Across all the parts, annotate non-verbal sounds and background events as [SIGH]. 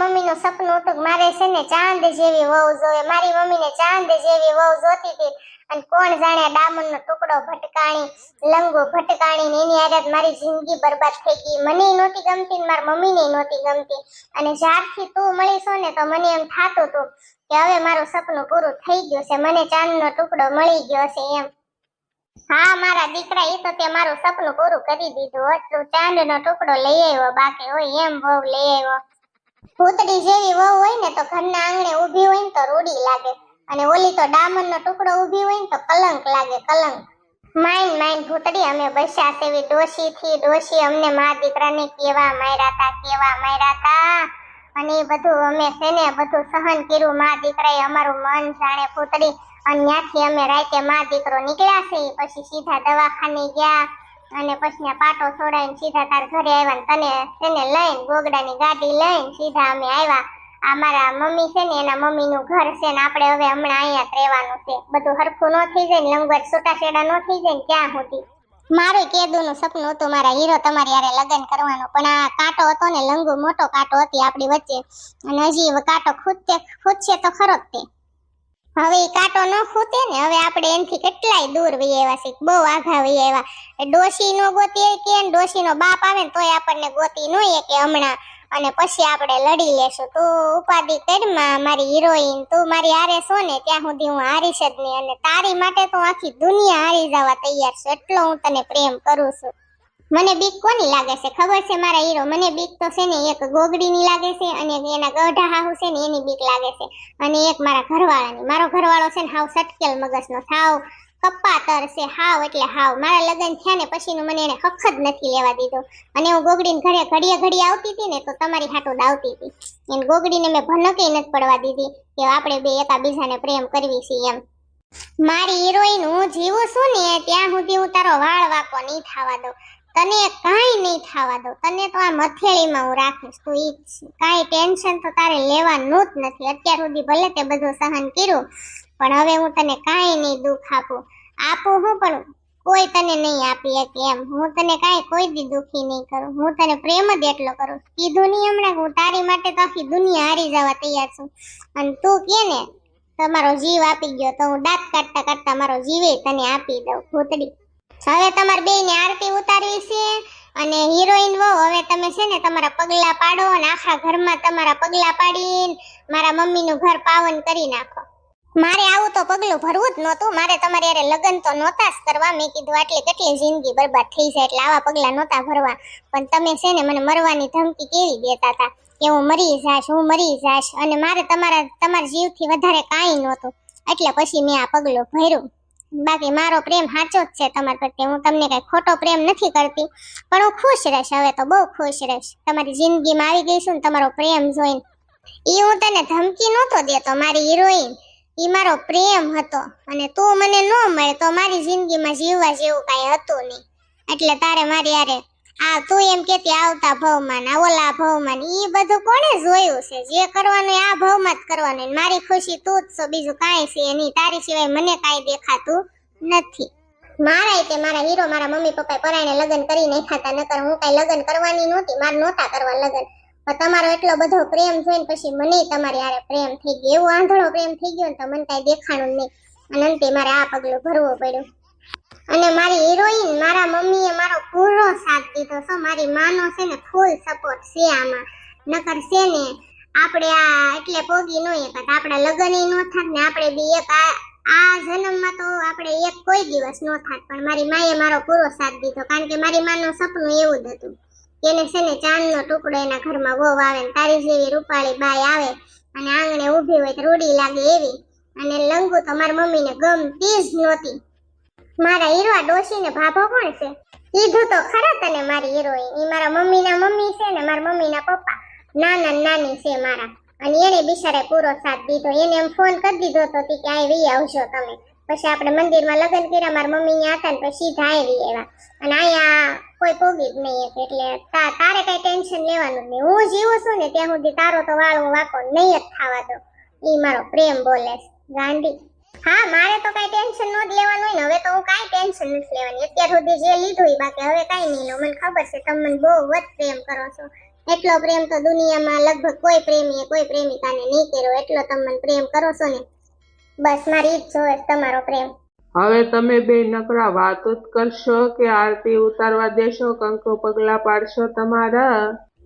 મમ્મીનું સપનું હતું મારે છે ને ચાંદ જેવી વહુ જોવે. મારી મમ્મીને ચાંદ જેવી વહુ જોતી હતી. અને કોણ જાણે ડામરનો ટુકડો ભટકાણી, લંગો ભટકાણી ને એની આદત મારી જિંદગી બરબાદ થઈ ગઈ. મને નહોતી ગમતી ને મારી મમ્મીને નહોતી ગમતી. અને જ્યારથી તું મળીશો ને તો મને એમ થાતું હતું કે હવે મારું સપનું પૂરું થઈ ગયું છે. મને ચાંદનો ટુકડો મળી ગયો છે એમ. હા, મારા દીકરા એ તો તે મારું સપનું પૂરું કરી દીધું. હોત ચાંદનો ટુકડો લઈ આવ્યો બાકી હોય એમ બહુ લઈ આવ્યો. ભૂતડી જેવી વહુ હોય ને તો ઘરના આંગણે ઊભી હોય ને તો રૂડી લાગે. અને ઓલી તો ડામરનો ટુકડો ઊભી હોય ને તો કલંક લાગે, કલંક. માઇન માઇન ભૂતડી અમે બસ્યા સેવી ડોશી થી ડોશી અમને મા દીકરાને કેવા માર્યા તા, કેવા માર્યા તા. અને એ બધું અમે છે બધું સહન કર્યું, મા દીકરાએ અમારું મન જાણે ભૂતડી. અને ત્યાંથી અમે રાતે મા દીકરો નીકળ્યા છે પછી સીધા દવાખાને ગયા. અને પછી પાટો છોડાઈને સીધા તાર ઘરે આવ્યા ને તને તેને લઈને, ગોગડાની ગાડી લઈને સીધા અમે આવ્યા. આ મારા મમ્મી છે ને, એના મમ્મીનું ઘર છે ને, આપણે હવે હમણાં અહીંયા રહેવાનું છે. બધું હરખું ન થઈ જાય ને લંગવત છૂટાછેડા ન થઈ જાય ને ત્યાં સુધી? મારે કેદુનું સપનું હતું, મારા હીરો તમારી યારે લગ્ન કરવાનું, પણ આ કાંટો હતો ને, લંગુ મોટો કાંટો હતી આપણી વચ્ચે. અને હજી કાંટો ખૂદતે ખૂદશે તો ખરો તે. હવે કાંટો ન ખૂટે ને, હવે આપણે એનથી કેટલાય દૂર વહી આવ્યા છે બહુ આઘા વહી આવ્યા. ડોશી નો ગોતી કે ડોશી નો બાપ આવે ને તોય આપણને ગોતી નો કે હમણાં. અને પછી આપણે લડી લેશું. તું ઉપાધિ કરમાં મારી હિરોઈન. તું મારી હારે છો ને, ત્યાં સુધી હું હારીશ જ નહીં. અને તારી માટે તો આખી દુનિયા હારી જવા તૈયાર છું. એટલો હું તને પ્રેમ કરું છું. મને બીક કોની લાગે છે? ખબર છે મારા હીરો? મને બીક તો છે ને એક ગોગડીની લાગે છે અને એના ગઢા હાહુ છે ને એની બીક લાગે છે. અને એક મારા ઘરવાળાની. મારો ઘરવાળો છે ને હાવ સટકેલ મગજનો. સાવ કપ્પાતર છે, હાવ એટલે હાવ. મારા લગ્ન થયા ને પછીનું મને એને હક જ નથી લેવા દીધો. અને હું ગોગડીને ઘરે ઘડીએ ઘડીએ આવતી હતી ને તો તમારી હાટો દાવતી હતી. એને ગોગડીને મેં ભનકે નથી પડવા દીધી કે આપણે બે એકાબીજાને પ્રેમ કરવી છીએ એમ. મારી હિરોઈન હું જીવું છું ને, ત્યાં સુધી હું તારો વાળ વાકો નહીં થવા દઉં. તને કાંઈ નહીં થવા દઉં. તને તો આ મથેળીમાં હું રાખીશ, તું ઈ કાંઈ ટેન્શન તો તારે લેવાનું જ નથી. અત્યાર સુધી ભલે તે બધું સહન કર્યું, પણ હવે હું તને કાંઈ નહીં દુઃખ આપું. આપું હું પણ કોઈ તને નહીં આપી શકે એમ. હું તને કાંઈ કોઈ દી દુઃખી નહીં કરું. હું તને પ્રેમ જ એટલો કરું કીધું નહીં હમણાં હું તારી માટે તો આખી દુનિયા હારી જવા તૈયાર છું. અને તું કે ને, તમારો જીવ આપી ગયો તો હું દાંત કાઢતા કાઢતા મારો જીવે તને આપી દઉં. ભૂતડી. હવે તમારે બેયને આરતી ઉતારવી છે અને હિરોઈન વહુ, હવે તમે છે ને તમારા પગલા પાડો અને આખા ઘરમાં તમારા પગલા પાડીને મારા મમ્મીનું ઘર પાવન કરી નાખો. મારે આવું તો પગલું ભરવું જ નહોતું. મારે તમારે યારે લગ્ન તો નહોતા જ કરવા. મેં કીધું આટલી કેટલી જિંદગી બરબાદ થઈ જાય એટલે આવા પગલા નહોતા ભરવા. પણ તમે છે ને મને મરવાની ધમકી કેવી દેતા હતા કે હું મરી જાશ, હું મરી જાશ. અને મારે તમારા તમારા જીવથી વધારે કાંઈ નહોતું. એટલે પછી મેં આ પગલું ભર્યું. બાકી મારો પ્રેમ સાચો જ છે તમારા પ્રત્યે. હું તમને કઈ ખોટો પ્રેમ નથી કરતી, પણ હું ખુશ રહીશ હવે તો, બહુ ખુશ રહીશ. તમારી જિંદગીમાં આવી ગઈ છું ને તમારો પ્રેમ જોઈને. એ હું તને ધમકી નહોતો દેતો, મારી હિરોઈન. એ મારો પ્રેમ હતો અને તું મને ન મળે તો મારી જિંદગીમાં જીવવા જેવું કાંઈ હતું નહીં. એટલે તારે મારી યારે આ તું એમ કેતી, આવતા ભવમાં ના ઓલા ભવમાં ઈ બધું કોણે જોયું છે? જે કરવાનું આ ભવમાં જ કરવાનું મારી ખુશી તું જ છો, બીજું કાંઈ છે નહીં. તારી સિવાય મને કાંઈ દેખાતું નથી. મારા તે મારા હીરો, મારા મમ્મી પપ્પાએ પરાયણે લગ્ન કરી નાખાતા નકર હું કાંઈ લગ્ન કરવાની નહોતી, મારે નહોતા કરવા લગ્ન. પણ તમારો એટલો બધો પ્રેમ જોઈને પછી મને તમારી હારે પ્રેમ થઈ ગયો. એવો આંધળો પ્રેમ થઈ ગયો ને તો મને કાંઈ દેખાણું નહીં. અને અંતે મારે આ પગલું ભરવું પડ્યું. અને મારી હિરોઈન મારા મમ્મીએ મારો પૂરો સાથ દીધો. છે મારી માનો છે ને ફૂલ સપોર્ટ છે આમાં. નકર છે ને, આપણે આ એટલે પોગી નો એક આપણા લગ્ન નો થાત ને, આપણે બી એક આ આ જન્મમાં તો આપણે એક કોઈ દિવસ નો થાત. પણ મારી માએ મારો પૂરો સાથ દીધો. કારણ કે મારી માનું સપનું એવું જ હતું. એને છે ને, ચાંદનો ટુકડો એના ઘરમાં વહુ આવે ને, તારી જેવી રૂપાળી બાઈ આવે અને આંગણે ઊભી હોય તો રૂડી લાગે એવી. અને લંગુ તો મારી મમ્મીને ગમતી જ નહોતી. મારા હીરવા ડોશી ને ભાભો કોણ છે? કીધું તો ખરા તને મારી હિરોઈન એ મારા મમ્મીના મમ્મી છે ને મારા મમ્મીના પપ્પા. નાના નાની છે મારા. અને એને બિચારે પૂરો સાથ દીધો. એને એમ ફોન કરી દીધો તો કે અહીં વી આવજો તમે. પછી આપણે મંદિરમાં લગ્ન કર્યા. મારા મમ્મી ત્યાં હતા ને પછી સીધા આવી એવા અને અહીંયા કોઈ પોગી જ નહીં એટલે તારે કઈ ટેન્શન લેવાનું નહીં. હું જીવું છું ને ત્યાં સુધી તારો તો વાળો વાકો નહીં જ થવા દો એ મારો પ્રેમ બોલે ગાંધી હા મારે તો કઈ ટેન્શન નો લેવાનું ને. હવે તો હું કઈ ટેન્શન નથી લેવાની. અત્યાર સુધી જે લીધું બાકી હવે કઈ નહીં લો. મને ખબર છે તમે મને બહુ વધ પ્રેમ કરો છો. એટલો પ્રેમ તો દુનિયામાં લગભગ કોઈ પ્રેમીએ કોઈ પ્રેમિકાને નહીં કર્યો. એટલો તમે મને પ્રેમ કરો છો ને. બસ મારી જ જોવે તમારો પ્રેમ. હવે તમે બે નકરા વાતો જ કરશો કે આરતી ઉતારવા દેશો કંકુ પગલા પાડશો તમારા?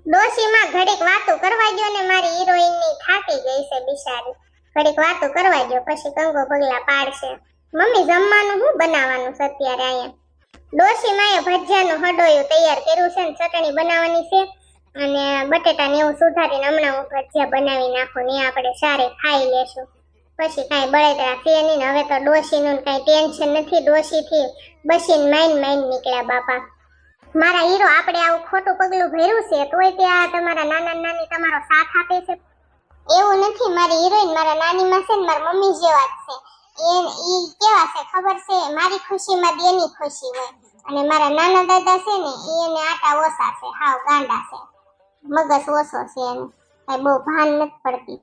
ડોશીમાં ઘડીક વાતો કરવા ગયો ને. મારી હિરોઈનની થાકી ગઈ છે બિચારી. ઘડીક વાતો કરવા ગયો પછી કંગો પગલા પાડશે. મમ્મી જમવાનું શું બનાવવાનું અત્યારે અહીંયા? ડોશી માએ ભજીયાનું હડોયું તૈયાર કર્યું છે ને ચટણી બનાવવાની છે. અને બટેટા ને એવું સુધારીને હમણાં હું ભજીયા બનાવી નાખું ને આપણે સારે ખાઈ લેશું. પછી કાંઈ બળેતરા છે નહીં હવે તો ડોશીનું કાંઈ ટેન્શન નથી, ડોશીથી બસીને માઇન માઇન નીકળ્યા બાપા. મારા હીરો આપણે આવું ખોટું પગલું ભર્યું છે, તોય તે આ તમારા નાના નાની તમારો સાથ આપે છે. નથી મારી હિરોઈન મારા નાની માં છે મારા મમ્મી જેવા જ છે. એ એ કેવા છે? ખબર છે? મારી ખુશીમાં દેની ખુશી હોય. અને મારા નાના દાદા છે ને એને આટા ઓછા છે. હાવ ગાંડા છે. મગજ ઓછો છે એને. કઈ બહુ ભાન નથી પડતી.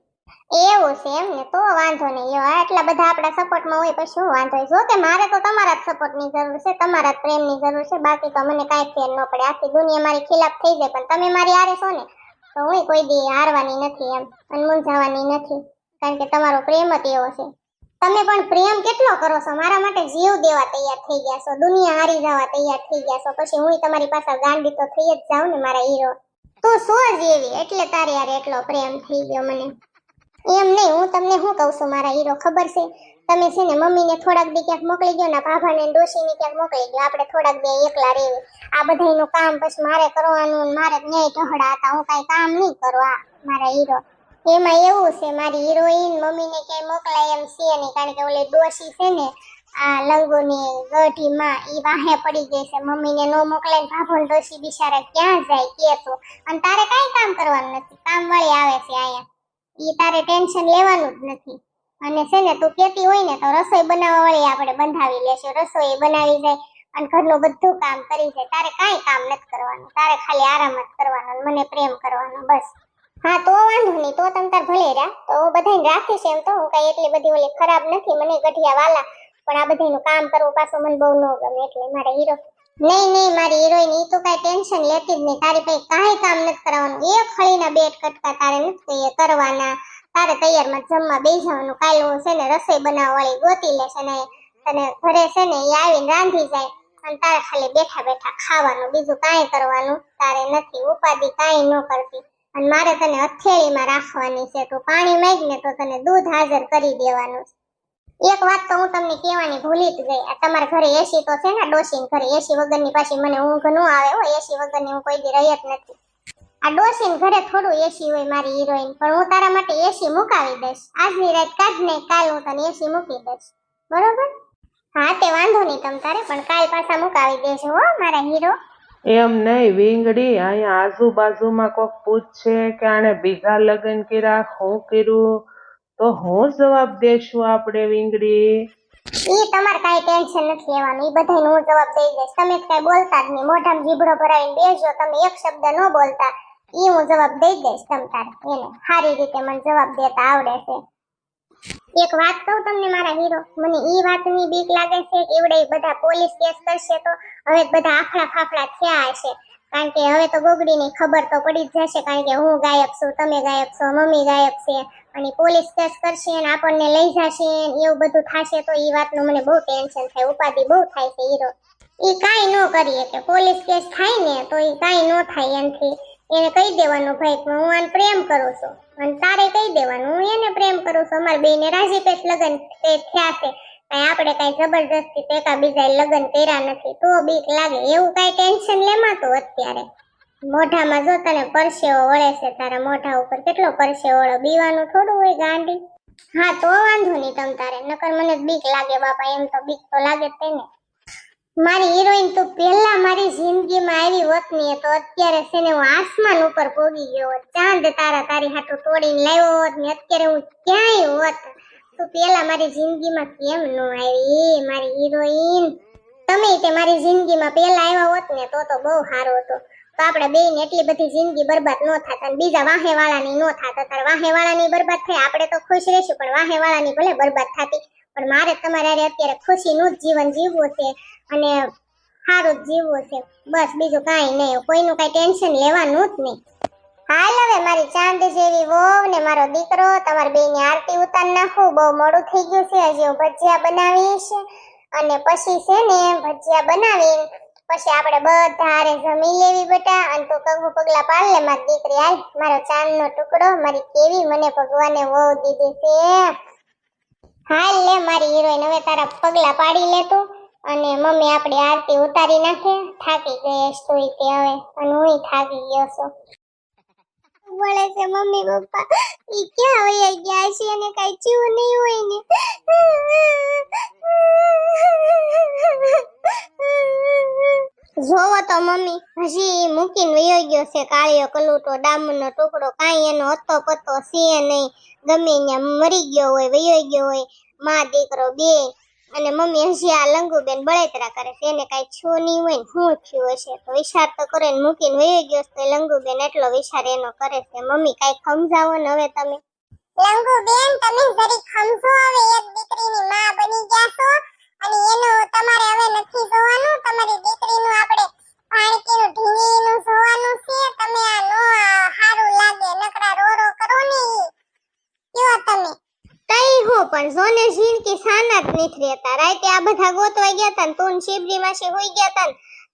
એવું છે એમ ને? તો વાંધો નહીં. એવા આટલા બધા આપણા સપોર્ટમાં હોય પછી શું વાંધો જો કે મારે તો તમારા જ સપોર્ટની જરૂર છે, તમારા જ પ્રેમની જરૂર છે. બાકી તો મને કાંઈ ફેર ન પડે. આખી દુનિયા મારી ખિલાફ થઈ જાય. પણ તમે મારી આરે છો ને હું કોઈ દી હારવાની નથી એમ અને મૂંઝાવાની નથી, કારણ કે તમારો પ્રેમ જ એવો છે. તમે પણ પ્રેમ કેટલો કરો છો? મારા માટે જીવ દેવા તૈયાર થઈ ગયા છો, દુનિયા હારી જવા તૈયાર થઈ ગયા છો. પછી હું તમારી પાસે ગાંડી તો થઈ જ જાઉં ને મારા હીરો. તું સો જેવી એટલે તારે યાર એટલો પ્રેમ થઈ ગયો મને. એમ નહીં, હું તમને શું કહું છું? મારા હીરો ખબર છે? તમે છે ને મમ્મીને થોડાક દી ક્યાંક મોકલી ગયો ને ભાભાને ડોશીને ક્યાંક મોકલી ગયો આપણે થોડાક દી એકલા રહેવી આ બધાનું કામ પછી મારે કરવાનું મારે ન્યાય ઢહડા હતા. હું કાંઈ કામ નહીં કરો આ મારા હીરો. એમાં એવું છે, મારી હિરોઈન મમ્મીને ક્યાંય મોકલાય એમ છે નહીં. કારણ કે ઓલી ડોશી છે ને, આ લંગોની ગઢીમાં એ વાહે પડી ગઈ છે. મમ્મીને નો મોકલાય ને ભાભો ડોશી બિચારા ક્યાં જાય કે તો? અને તારે કાંઈ કામ કરવાનું નથી. કામ વાળી આવે છે અહીંયા. એ તારે ટેન્શન લેવાનું જ નથી. અને છે ને, તું કેતી હોય ને, તો રસોઈ બનાવવા વાળી આપણે બંધાવી લેશું. રસોઈ બનાવી જાય અને ઘરનું બધું કામ કરી જાય. તારે કાંઈ કામ નથી કરવાનું. તારે ખાલી આરામ જ કરવાનો મને પ્રેમ કરવાનો, બસ. હા, તો વાંધો નહીં. તો તમ તાર ભલે રહ્યા. તો હું બધાને રાખીશ એમ તો. હું કાંઈ એટલી બધી ઓલી ખરાબ નથી. મને ગઢિયા વાલા. પણ આ બધાનું કામ કરવું પાછું મને બહુ ન ગમે. એટલે મારે હીરો નહીં નહીં, મારી હિરોઈન, ઈ તો કાંઈ ટેન્શન લેતી જ નહીં. તારી પાસે કાંઈ કામ નથી કરવાનું. એક ખળીના બેટ કટકા તારે નથી કરવાના. તારે તૈયારમાં જમવા બેસી જવાનું કાલે હું છે ને રસોઈ બનાવવા ગોતી લેશે ને તને ઘરે છે ને એ આવીને રાંધી જાય અને તારે ખાલી બેઠા બેઠા ખાવાનું, બીજું કાંઈ કરવાનું તારે નથી, ઉપાધિ કાંઈ ન કરતી. અને મારે તને હથેળીમાં રાખવાની છે, તું પાણી માંગ ને તો તને દૂધ હાજર કરી દેવાનું છે. એક વાત તો હું તમને કહેવાની ભૂલી જ ગઈ તમારા ઘરે એસી તો છે ને ડોસી ઘરે એસી વગરની પાછી મને ઊંઘ ન આવે, હો, એસી વગરની હું કોઈ દી રહી જ નથી. આ ડોસીન ઘરે થોડું એસી હોય મારી હિરોઈન પણ હું તારા માટે એસી મુકાવી દઈશ. આજની રાત કાઢ ને કાલ હું તને એસી મૂકી દઈશ. બરોબર? હા તે વાંધો નહીં તમ તારે પણ કાલ પાછા મુકાવી દેજો હો મારા હીરો એમ નહીં વિંગડી અહીંયા આજુબાજુમાં કોક પૂછશે કે આણે બીજા લગ્ન કર્યા શું કર્યું? તો હું જવાબ દેશું આપણે વિંગડી? ઈ તમારે કાઈ ટેન્શન નથી લેવાનું ઈ બધાયનો હું જવાબ દઈ દઈશ. તમે કાઈ બોલતા જ નહીં. મોઢામાં જીભડો ભરાવીને બેસજો તમે એક શબ્દ ન બોલતા. ઈ હું જવાબ દઈ દઈશ તમ એને. સારી રીતે મને જવાબ દેતા આવડે એક વાત કહું તમને મારા હીરો, મને ઈ વાતની બીક લાગે છે કે એવડે બધા પોલીસ કેસ કરશે તો હવે બધા આખડા ફાફડા થયા હશે. કારણ કે હવે તો ગોગડીની ખબર તો પડી જ જશે, કારણ કે હું ગાયક છું, તમે ગાયક છો, મમ્મી ગાયક છે. અને પોલીસ કેસ કરશે અને આપણને લઈ જશે એવું બધું થશે તો ઈ વાતનું મને બહુ ટેન્શન થાય, ઉપાધિ બહુ થાય છે હીરો. ઈ કાંઈ ન કરીએ કે પોલીસ કેસ થાય ને તો ઈ કાંઈ ન થાય એનાથી. એને કહી દેવાનું ભાઈ હું આને પ્રેમ કરું છું. અને તારે કહી દેવાનું, હું એને પ્રેમ કરું છું. અમારે બેને રાજી પેટ લગ્ન તે થયા છે. કાંઈ આપણે કાંઈ જબરજસ્તી તેકા બીજા લગ્ન કર્યા નથી. તો બીક લાગે. એવું કાંઈ ટેન્શન લેમાતું અત્યારે? મોઢામાં જો તને પરસેવો વળે છે, તારા મોઢા ઉપર કેટલો પરસેવો બીવાનું થોડું હોય ગાંડી? હા, તો વાંધો નહીં તમ તારે. નકર મને બીક લાગે બાપા, એમ તો બીક તો લાગે તેને. મારી હિરોઈન તું પહેલા મારી જિંદગીમાં આવી હોત. ને તો અત્યારે છે ને હું આસમાન ઉપર પોગી ગયો હોત. ચાંદ તારા તારી હાટું તોડીને લાવ્યો હોત ને અત્યારે હું ક્યાંય હોત? તું પહેલા મારી જિંદગીમાં કેમ ન આવી? મારી હિરોઈન તમે તે મારી જિંદગીમાં પહેલા આવ્યા હોત ને તો તો બહુ સારો હતો. તો આપણે બેન એટલી બધી જિંદગી બરબાદ ન થાત અને બીજા વાહેવાળાની ન થાત. અત્યારે વાહેવાળાની બરબાદ થાય, આપણે તો ખુશ રહીશું, પણ વાહેવાળાની ભલે બરબાદ થતી પણ મારે તમારે અત્યારે ખુશીનું જ જીવન જીવવું છે અને સારું જ જીવવું છે. બસ બીજું કાંઈ નહીં, કોઈનું કાંઈ ટેન્શન લેવાનું જ નહીં. હાલ હવે મારી ચાંદ જેવી વહુ ને મારો દીકરો, તમારી બેની આરતી ઉતાર નાખું. બહુ મોડું થઈ ગયું છે, હજી હું ભજીયા બનાવીશ અને પછી છે ને ભજીયા બનાવી, પછી આપણે બધા હારે જમી લેવી બેટા. અને તું કંકુ પગલા પાડ લે, મારી દીકરી, હાલ. મારો ચાંદનો ટુકડો, મારી કેવી મને ભગવાને વહુ દીધી છે. હાલ લે મારી હિરોઈન, હવે તારા પગલા પાડી લે તું. અને મમ્મી આપણી આરતી ઉતારી નાખે. થાકી ગઈ હશ તું હવે. અને હું થાકી ગયો છું. વળે છે મમ્મી, પપ્પા. ઈ ક્યાં હોય ગયા છે અને કઈ જીવું નહીં હોય ને. જોવો તો મમ્મી, હજી મૂકીને વયો ગયો છે કાળિયો કલુટો ડામનો ટુકડો, કાંઈ એનો હતો પતો છે નહીં. ગમે ત્યાં મરી ગયો હોય, વયો ગયો હોય, માં દીકરો બે. અને મમ્મી હજી આ લંગુબેન બળેતરા કરે છે, એને કાંઈ છું નહીં હોય ને શું થયું હશે? તો વિચાર તો કરે ને મૂકીને વયો ગયો તો લંગુબેન એટલો વિચાર એનો કરે છે. મમ્મી, કાંઈ સમજાવો ને હવે તમે. લંગુબેન, તમે જરી સમજો હવે, એક દીકરીની માં બની ગયા છો. અને એનું તમારે હવે નથી જોવાનું. તમારી દીકરીનું આપણે પાણકીનું ઢીંગીનું જોવાનું છે. તમે આ નો સારું લાગે, નકરા રો રો કરો ને કયો તમે? તઈ હો, પણ જોને જિંદગી સાના જ નથી રહેતા. રાતે આ બધા ગોતવાઈ ગયા તા તું શિબરી માસી હોઈ ગયા તા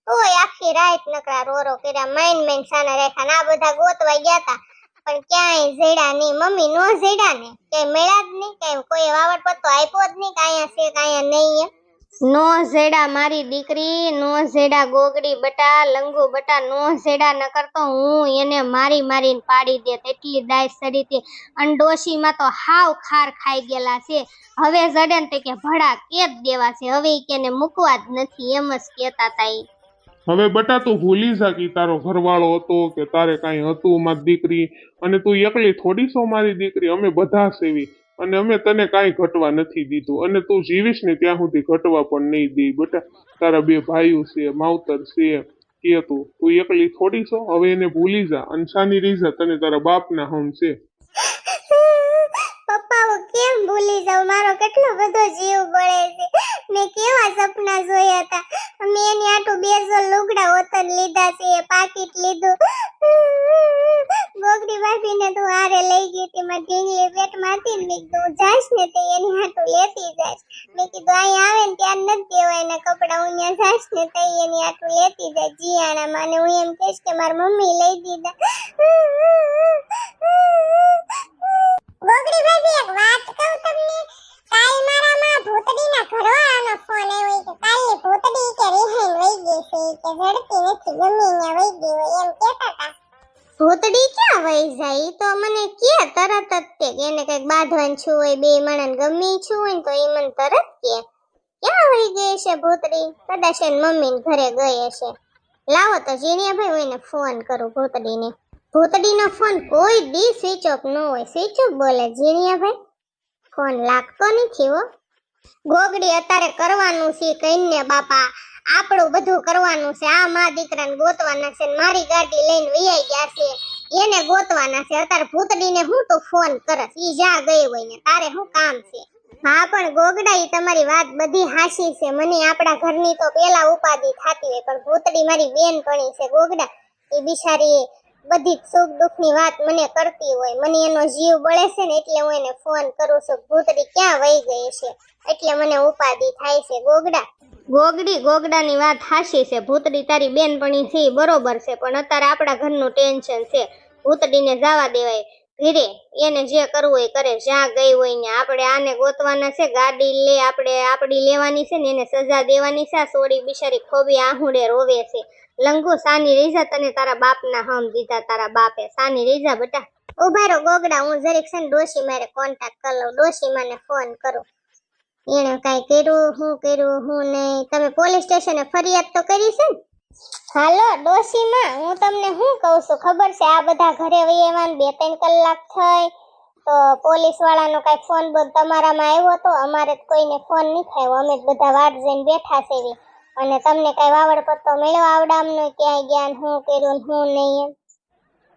તોય આખી રાત નકરા રો રો કર્યા માઇન માઇન સાના રેખા ના બધા ગોતવાઈ ગયા તા. પણ ક્યાંય ઝેડા નહીં. મમ્મી નો ઝેડા ને. ક્યાંય મેળા જ નહીં, ક્યાંય કોઈ વાવડ પત્તો આપ્યો જ નહીં કાંઈ છે કાંઈ નહીં નો ઝેડા મારી દીકરી, નો ઝેડા ગોગડી બટા, લંગુ બટા, નો ઝેડા ન કરતો હું એને મારી મારીને પાડી દે એટલી દાય સડીતી અંડોશીમાં તો હાવ ખાર ખાઈ ગયેલા છે. હવે જડે ને તે કે ભડા કે જ દેવા છે. હવે કે મૂકવા જ નથી એમ જ કહેતા તા ઈ. હવે બટા તું ભૂલી જા કે તારો ઘરવાળો હતો કે તારે કાંઈ હતું મારી દીકરી. અને તું એકલી થોડી સો મારી દીકરી, અમે બધા સેવી. અને અમે તને કાંઈ ઘટવા નથી દીધું. અને તું જીવીશ ને ત્યાં સુધી ઘટવા પણ નહીં દે બટા. તારા બે ભાઈઓ છે, માવતર છે, કે તું. તું એકલી થોડી છો, હવે એને ભૂલી જા. અને શાની રીઝા તને તારા બાપના હમ છે. [LAUGHS] પપ્પા કેમ ભૂલી જાઉં મારો કેટલો બધો જીવ બળે છે. મેં કેવા સપના જોયા હતા? મેં એની આટું બે જો લુગડા ઓતન લીધા છે પાકીટ લીધું. ગોગડી ભાભીને તું હારે લઈ ગઈ હતી, મારી ઢીંગલી પેટમાં હતી ને મેં કીધું જાશ ને તે એની હાટું લેતી જાશ. મેં કીધું, અહીં આવે ને ત્યાં નથી દેવાય એના કપડા, હું ત્યાં જાશ ને તે એની હાટું લેતી જાય જીયાણા માને હું એમ કહીશ કે મારી મમ્મી લઈ દીધા. ગોગડી ભાભી એક વાત કહું તમને? કાલ મારામાં ભૂતડીના ઘરવાળાનો ફોન આવ્યો કે કાલની ભૂતડી કે રિહાઈન વઈ ગઈ છે કે ઝડપી નથી વઈ ગઈ એમ કહેતા હતા. ભૂતડી ક્યાં વહી જાય? તો મને કે તરત જ તે એને કંઈક બાંધવાનું છું હોય, બે માણસ ગમે છું હોય તો એ મને તરત કે. ક્યાં વહી ગઈ છે ભૂતડી? કદાચ એની મમ્મીને ઘરે ગઈ હશે. લાવો તો જીણિયા ભાઈ હું એને ફોન કરું ભૂતડીને. ભૂતડીનો ફોન કોઈ દી સ્વિચ ઓફ ન હોય. સ્વિચ ઓફ બોલે જીણિયા ભાઈ ફોન લાગતો નથી હો. ગોગડી અત્યારે કરવાનું છે કહીને, બાપા આપણું બધું કરવાનું છે. આ મા દીકરાને ગોતવાના છે મારી ગાડી લઈને વૈયાઈ ગયા છે. એને ગોતવાના છે. અત્યારે ભૂતડીને હું તું ફોન કરસ. ઈ જા ગઈ હોય ને તારે શું કામ છે? હા, પણ ગોગડા ઈ તમારી વાત બધી હાસી છે. મને આપણા ઘરની તો પેલા ઉપાધિ થતી હોય, પણ ભૂતડી મારી બેન બેનપણી છે ગોગડા. એ બિચારી બધી જ સુખ દુઃખની વાત મને કરતી હોય. મને એનો જીવ બળે છે ને એટલે હું એને ફોન કરું છું. ભૂતડી ક્યાં વહી ગઈ છે? એટલે મને ઉપાધિ થાય છે. ગોગડા. ગોગડી, ગોગડાની વાત હાશી છે. ભૂતડી તારી બેનપણી છે બરોબર છે, પણ અત્યારે આપણા ઘરનું ટેન્શન છે. ભૂતડીને જવા દેવાય. ઘરે એને જે કરવું હોય કરે. જ્યાં ગઈ હોય ને આપણે આને ગોતવાના છે, ગાડી લે, આપણે આપડી લેવાની છે ને એને સજા દેવાની છે. આ સોડી બિચારી ખોબી આહુડે રોવે છે. લંગુ સાની રીઝા તને તારા બાપના હમ દીધા, તારા બાપે. સાની રીઝા બેટા. ઊભા રહો ગોગડા, હું જરીક છે ને ડોશી મારે કોન્ટેક્ટ કરી લઉં. ડોશી મને ફોન કરો. એને કાંઈ કર્યું હું કર્યું હું નહીં. તમે પોલીસ સ્ટેશને ફરિયાદ તો કરી છે ને? હાલો, ડોશીમાં, હું તમને શું કહું છું? ખબર છે, આ બધા ઘરે વૈયામાં બે ત્રણ કલાક થઈ તો પોલીસ વાળાનો કઈ ફોન બોલ તમારામાં આવ્યો તો અમારે કોઈને ફોન નહીં થયો અમે બધા વાટ જઈને બેઠા છે અને તમને કાંઈ વાવડ પત્તો મળ્યો? આવડામનો ક્યાંય ગયા શું કર્યું શું નહીં એમ.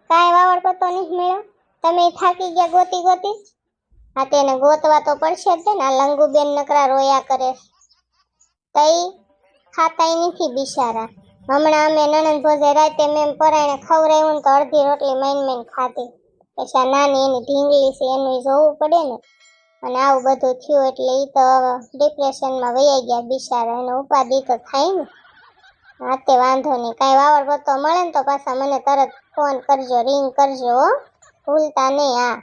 કાંઈ વાવડ પત્તો નહીં મળ્યો? તમે થાકી ગયા ગોતી ગોતી? હા તેને ગોતવા તો પડશે જ ને આ લંગુબેન નકરા રોયા કરે. તઈ ખાતાય નથી બિચારા. હમણાં અમે નણંદ ભોજે રાતે મેં પરાયણે ખવડાવ્યું ને તો અડધી રોટલી માઈન માઈન ખાધી. પછી નાની એની ઢીંગલી છે, એનું જોવું પડે ને. અને આવું બધું થયું એટલે એ તો ડિપ્રેશનમાં વૈયા ગયા બિચારા, એને ઉપાધિ તો થાય ને. હા વાંધો નહીં, કાંઈ વાવડ પત્તો મળે ને તો પાછા મને તરત ફોન કરજો, રિંગ કરજો ભૂલતા નહીં, હા.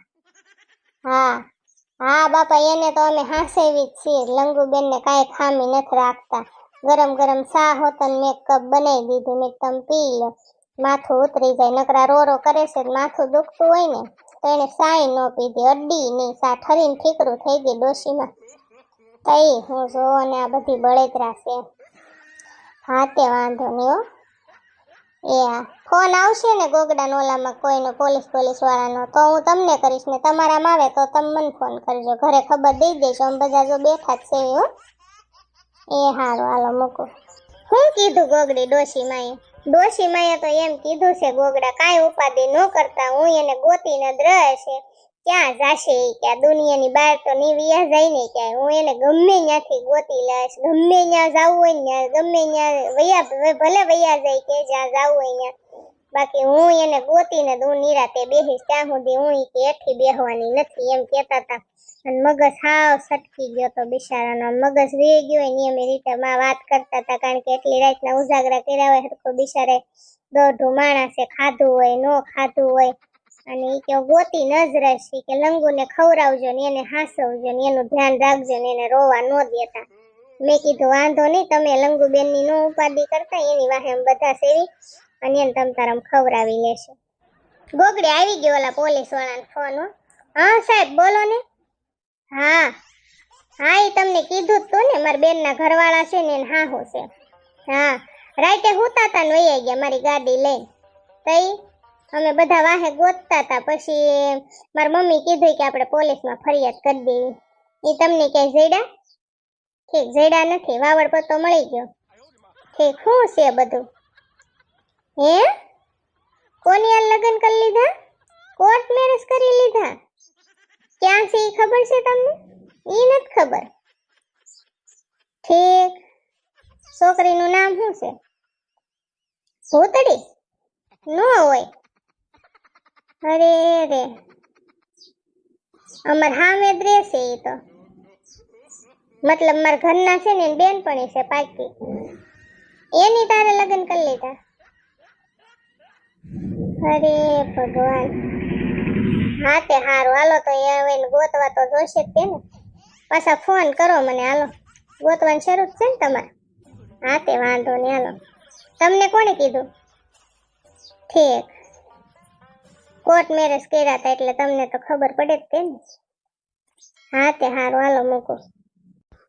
હા. હા, બાપા, એને તો અમે હાંસેવી જ છીએ, લંગુબેનને કાંઈ ખામી નથી રાખતા. ગરમ ગરમ ચા હોત ને મેં કપ બનાવી દીધું મેં તમે પી લો. માથું ઉતરી જાય, નકરા રો રો કરે છે માથું દુખતું હોય ને, તો એને સાય ન પીધી. અડ્ડી નહીં સા ઠરીને ઠીકરું થઈ ગઈ ડોશીમાં. તઈ હું જો અને આ બધી બળેતરા છે. હા તે વાંધો નહીં હો. એ આ ફોન આવશે ને ગોગડા નોલામાં કોઈનો પોલીસ પોલીસ વાળાનો, તો હું તમને કરીશ ને તમારામાં આવે તો તમે મને ફોન કરજો. ઘરે ખબર દઈ દેજો. અમે બધા જો બેઠા જ છે હો. એ હારું, હાલો મૂકો. હું કીધું ગોગડી ડોશી માએ ડોશી માએ તો એમ કીધું છે, ગોગડા કાંઈ ઉપાધિ ન કરતા, હું એને ગોતીને જ છે ક્યાં જાશે કે? આ દુનિયાની બહાર તો નિવિયા જાય ને ક્યાંય? હું એને ગમે ત્યાંથી ગોતી લઈશ, ગમે ત્યાં જવું હોય ત્યાં, ગમે ત્યાં વયા, ભલે વયા જાય કે જ્યાં જાવું હોય ત્યાં. બાકી હું એને ગોતીને જ હું નિરાતે બેહીશ, ત્યાં સુધી હું કે એઠી બેહવાની નથી એમ કહેતા હતા અને મગજ હાવ સટકી ગયો તો બિચારાનો. મગજ રહી ગયો હોય ને એમ રીતે માં વાત કરતા હતા કારણ કે એટલી રાતના ઉજાગરા કર્યા હોય હરખો બિચારે દોઢું માણસે ખાધું હોય, નો ખાધું હોય. અને એ કે ગોતી નજરશ ઈ કે લંગુને ખવડાવજો ને એને હાસવજો ને એનું ધ્યાન રાખજો ને એને રોવા ન દેતા. મેં કીધું, વાંધો નહીં, તમે લંગુબેનની નો ઉપાધિ કરતા, એની વાહે બધા સેવી અને એને તમ તારમ ખવડાવી લેશે ગોગડી આવી ગયો ઓલા પોલીસ વાળાનો ફોન હા. સાહેબ, બોલો ને. હા. હા એ તમને કીધું તું ને, મારા બેનના ઘરવાળા છે ને, એને હાહુ છે. હા. રાતે હુતા તા ને વહી ગયા મારી ગાડી લઈને. તઈ અમે બધા વાહે ગોતતા હતા પછી મારી મમ્મી કીધું કે આપણે પોલીસમાં ફરિયાદ કરી દેવી. એ તમને ક્યાંય જઈડા ઠીક જઈડા નથી. વાવડ પત્તો મળી ગયો. ઠીક, શું છે બધું? હે કોની હાલ લગ્ન કરી લીધા કોર્ટ મેરેજ કરી લીધા ક્યાં છે ઈ ખબર છે તમને ઈ નથી ખબર ઠીક છોકરીનું નામ શું છે ભૂતડી ન હોય અરે રે અમાર હામે જ રહેશે ઈ તો મતલબ મારા ઘરના છે ને એની બેનપણી છે પાકી એની તારે લગ્ન કરી લીધા અરે ભગવાન. હા તે હારું. હાલો તો એ હવે ગોતવા તો જોશે જ તે ને પાછા ફોન કરો મને, હાલો. ગોતવાનું શરૂ છે ને તમારે? હા તે વાંધો નહીં, હાલો. તમને કોણે કીધું? ઠીક. કોર્ટ મેરેજ કર્યા હતા એટલે તમને તો ખબર પડે જ તે ને હા તે હારું. હાલો મૂકો.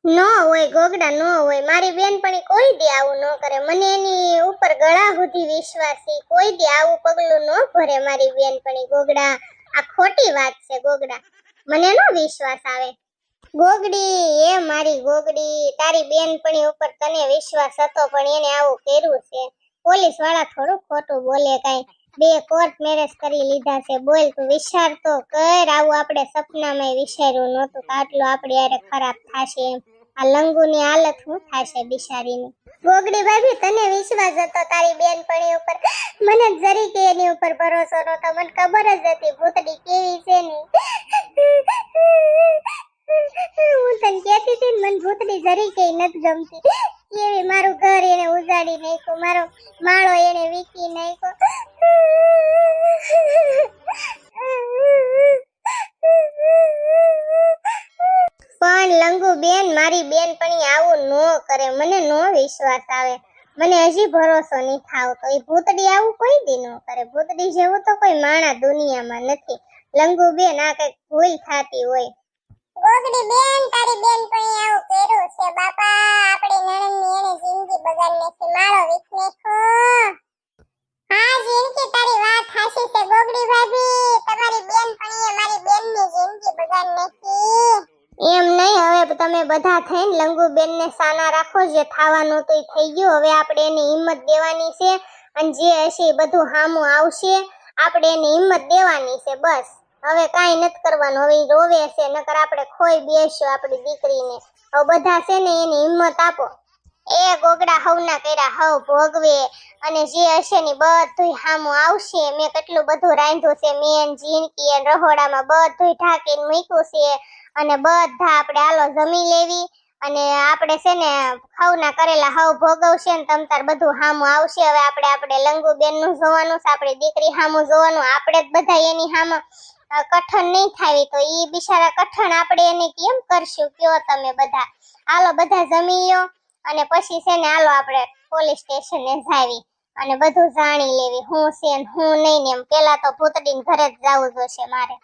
ન હોય, ગોગડા ન હોય, મારી બેનપણી કોઈ દી આવું ન કરે. મને એની ઉપર ગળા સુધી વિશ્વાસ કોઈ દી આવું પગલું ન ભરે મારી બેનપણી. ગોગડા, આ ખોટી વાત છે, ગોગડા. મને નો વિશ્વાસ આવે. ગોગડી, એ મારી ગોગડી, તારી બેનપણી ઉપર તને વિશ્વાસ હતો, પણ એને આવું કર્યું છે. પોલીસવાળા થોડું ખોટું બોલે કાઈ. બે કોર્ટ મેરેજ કરી લીધા છે, બોલ તું, વિચાર તો કર, આવું આપણે સપનામાં વિચાર્યું નહોતું કે આટલું આપણે યારે ખરાબ થાશે એમ. આ લંગુની હાલત હું થાશે બિચારીની? ગોગડી ભાભી, તને વિશ્વાસ હતો તારી બેનપણી ઉપર? મને જરી કે એની ઉપર ભરોસો નહોતો, મને ખબર જ હતી ભૂતડી કેવી છે ની હું તને કહેતી હતી મને ભૂતડી જરી કે નથી ગમતી. કેવી મારું ઘર એને ઉજાડી નાખ્યું, મારો માળો એને વીકી નાખ્યો. પણ લંગુ બેન, મારી બેનપણી આવું નો કરે. મને નો વિશ્વાસ આવે. મને હજી ભરોસો નહીં થાવ. તો એ ભૂતડી આવું કોઈ દી ન કરે. ભૂતડી જેવું તો કોઈ માણા દુનિયામાં નથી. લંગુ બેન, આ કંઈક ભૂલ થતી હોય. ગોગડી બેન, તારી બેનપણી આવું કર્યું છે. બાપા, આપણી નણંદની એને જિંદગી બગાડી નાખી. મારો વિઘ્નેશ. હા જિંદગી તારી વાત હાસી છે. ગોગડી ભાભી, તમારી બેનપણીએ મારી બેનની જિંદગી બગાડી નાખી. એમ નહીં, હવે તમે બધા થઈને લંગુ બેનને સાના રાખો, જે થવાનું તો થઈ ગયું. હવે આપણે એની હિંમત દેવાની છે અને જે હશે એ બધું હામું આવશે. આપણે એની હિંમત દેવાની છે, બસ. હવે કાંઈ નથી કરવાનું. હવે રોવે છે, નકર આપણે ખોઈ બેસ્યો આપણી દીકરીને. હવે બધા છે ને એની હિંમત આપો. એ ગોગડા હવના કર્યા, હવ ભોગવે. અને જે હશે ને બધું હામું આવશે. મેં કેટલું બધું રાંધ્યું છે મેન જીનકી અને રહોડામાં બધું ઢાંકીને મૂક્યું છે. અને બધા આપણે હાલો જમી લેવી. અને આપણે છે ને ખવના કરેલા હવ ભોગવશે ને તમ તાર બધું હામું આવશે. હવે આપણે આપણે લંગુ બેનનું જોવાનું છે, આપણી દીકરી હામું જોવાનું. આપણે જ બધા એની હામું કઠણ નહીં થાવી તો ઈ બિચારા કઠણ આપણે એને કેમ કરશું? કયો તમે બધા? હાલો બધા જમી લ્યો. અને પછી છે ને હાલો આપણે પોલીસ સ્ટેશને જાવી. અને બધું જાણી લેવી. હું છે ને હું નહીં ને એમ. પેલા તો ભૂતડીને ઘરે જ જવું જોશે મારે.